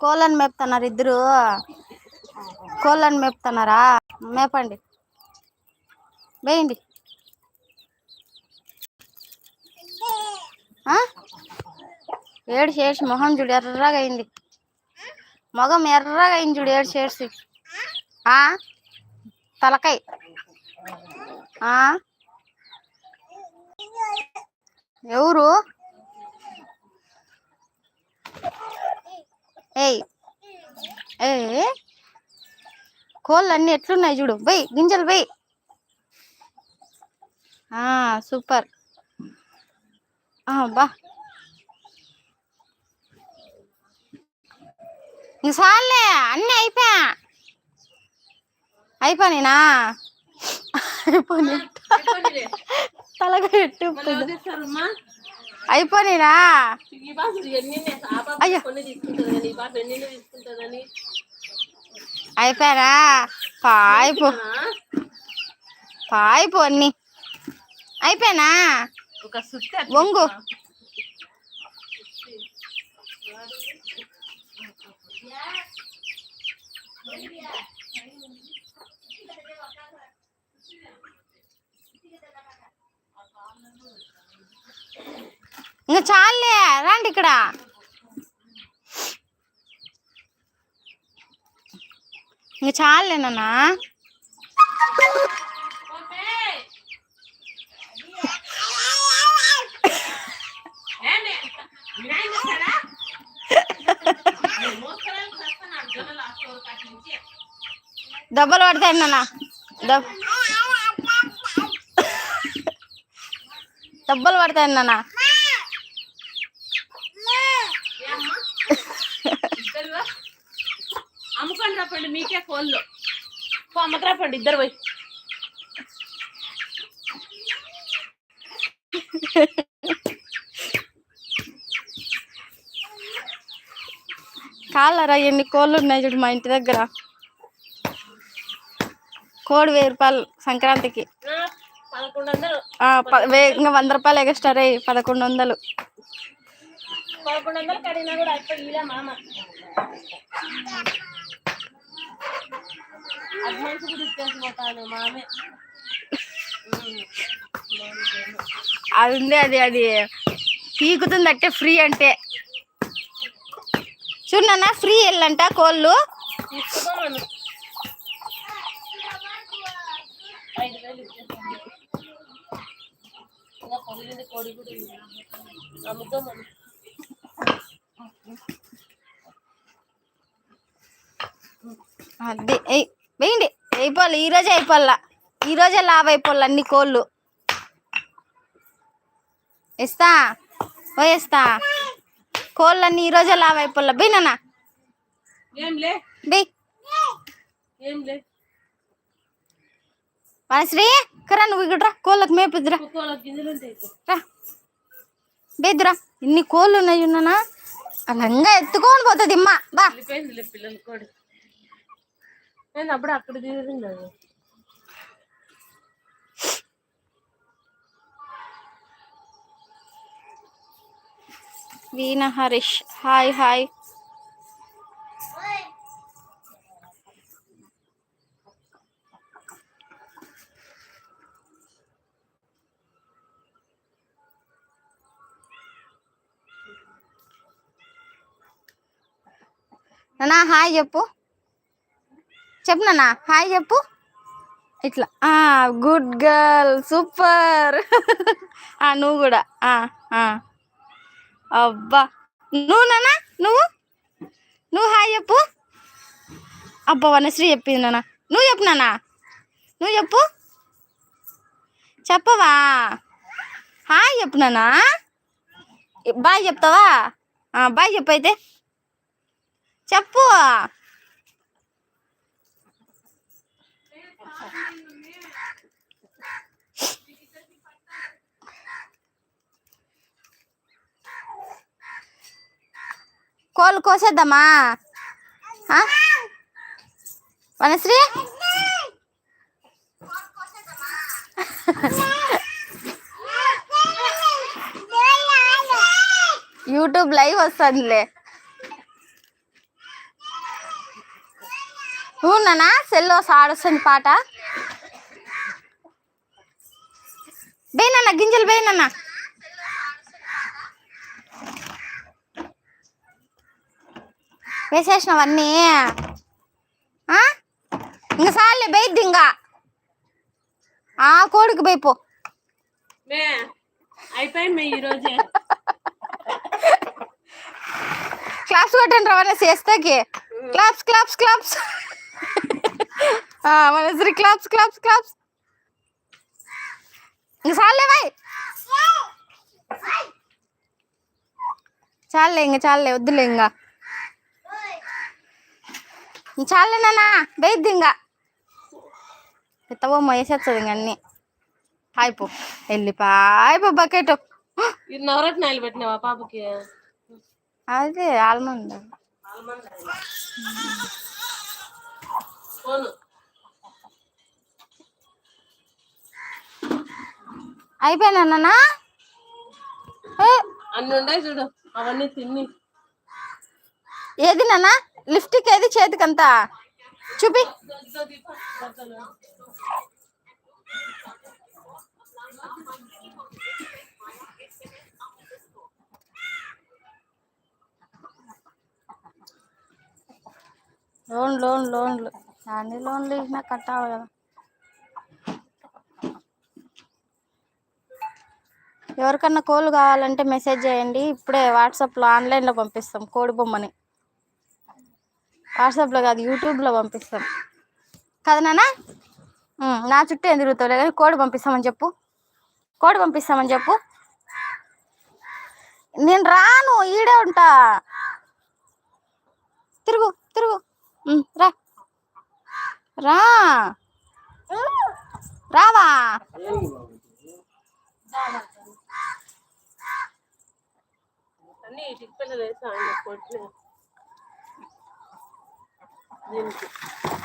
కోళ్ళని మేపుతున్నారు ఇద్దరు. కోళ్ళని మేపుతున్నారా? మేపండి. వేయండి. ఏడు చేసి మొహం చూడు ఎర్రగా అయింది. మొగం ఎర్రగా అయింది చూడు ఏడు చేసి. ఆ? తలకాయ. ఎవరు? ఏయ్ ఏ కోళ్ళు అన్నీ ఎట్లున్నాయి చూడు. బై గింజలు ఆ సూపర్. బా. చాలే అన్నీ అయిపోయా. అయిపోయినా అయిపోయి తలగా ఎట్టు అయిపోయినా అయ్యో. అయిపోయానా పాయిపో. పాయిపో అన్ని. అయిపోయానా? ఒక Yeah. వంగు ఇంకా చాలే రండి ఇక్కడ ఇంకా చాలే నాన్న దెబ్బలు పడతాయి నాన్న దెబ్ దెబ్బలు పడతాయి నాన్న రాపండి మీకే ఫోన్లో. పో అమ్మకి రాపండి ఇద్దరు పోయి. కాళ్ళరా ఎన్ని కోళ్ళు ఉన్నాయి చూడు మా ఇంటి దగ్గర. కోడి వెయ్యి రూపాయలు సంక్రాంతికి. ఇంకా వంద రూపాయలు ఎక్స్ట్రా రే పదకొండు వందలు. పదకొండు వందలు కడిగినా కూడా అయిపోయి అడ్వాన్స్ కూడా ఇచ్చేసిపోతాను మామే అది ఉంది అది అది. పీకుతుంది అంటే ఫ్రీ అంటే. చూడన్న ఫ్రీ వెళ్ళంట కోళ్ళు. కోడి కూడా ఉంది. అది వేయండి అయిపోవాలి. ఈ రోజే అయిపోవాల? ఈ రోజే లావ్ అయిపోవాలి అన్ని కోళ్ళు? ఇస్తా ఓ ఇస్తా కోళ్ళన్నీ ఈ రోజే లావ్ అయిపోవాల? బీనన్నా ఏం లే. బీ. లే. మనశ్రీ కరా నువ్వు ఇక్కడ కోళ్ళకి మేపిద్దురా. రా. బేద్దురా ఇన్ని కోళ్ళు ఉన్నాయి ఉన్నానా? అలంగా ఎత్తుకొని పోతుంది ఇమ్మ. బా. వెళ్ళిపోయిందిలే పిల్లలు కోడి. నేను అప్పుడు అక్కడ దిగింది అది. Veena Harish hi hi. నానా హాయ్ చెప్పు. చెప్పు నాన్న. హాయ్ చెప్పు. ఇట్లా. గుడ్ గర్ల్ సూపర్ ఆ నువ్వు కూడా. అబ్బా. నువ్వు నానా నువ్వు? నువ్వు హాయ్ చెప్పు. అబ్బా వనశ్రీ చెప్పింది నాన్న. నువ్వు చెప్పు నువ్వు చెప్పు. చెప్పవా? హాయ్ చెప్పు నాన్న. బాయ్ చెప్తావా? బాయ్ చెప్పు అయితే. చెప్పు. కోళ్ళు కోసేద్దామా? వనశ్రీ? యూట్యూబ్ లైవ్ వస్తుందిలే. అవునా సెల్లో ఆడొస్తుంది పాట. బేనన్నా గింజలు బేనన్నా వేసేసినవన్నీ? ఇంక సార్లే బైద్ది ఇంకా. ఆ కోడికి బైపో క్లాప్స్ కొట్టండి రవాణా చేస్తాకి. Claps claps claps. మన క్లాప్స్ క్లాప్స్ క్లాప్స్. ఇంక చాలే బాయ్ చాలే ఇంక చాలే వద్దులే ఇంక. చాలే నాన్న బైద్ది ఇంకా ఎత్తవమ్మ వేసేస్తుంది ఇంక అన్నీ. అయిపో వెళ్ళిపోయిపో బకెట్. ఇది నవరత్నాలు పెట్టినావా పాపకి? అదే ఆల్మండ్. అయిపోయినా అన్ని ఉన్నాయి చూడు అవన్నీ తిని. ఏది నాన్న? లిఫ్ట్కి ఏది చేతికంతా? చూపి. లోన్ లోన్ లోన్లు అన్ని లోన్లు ఇచ్చినా కట్టాలి కదా. ఎవరికన్నా కోళ్ళు కావాలంటే మెసేజ్ చేయండి. ఇప్పుడే వాట్సాప్లో ఆన్లైన్లో పంపిస్తాం కోడి బొమ్మని. వాట్సాప్లో కాదు యూట్యూబ్లో పంపిస్తాం. కదా నాన్న? నా చుట్టూ ఏం తిరుగుతావు? కానీ కోడి పంపిస్తామని చెప్పు. కోడి పంపిస్తామని చెప్పు. నేను రాను ఈడే ఉంటా. తిరుగు తిరుగు. రా. రా. రావా. అన్ని Thank you.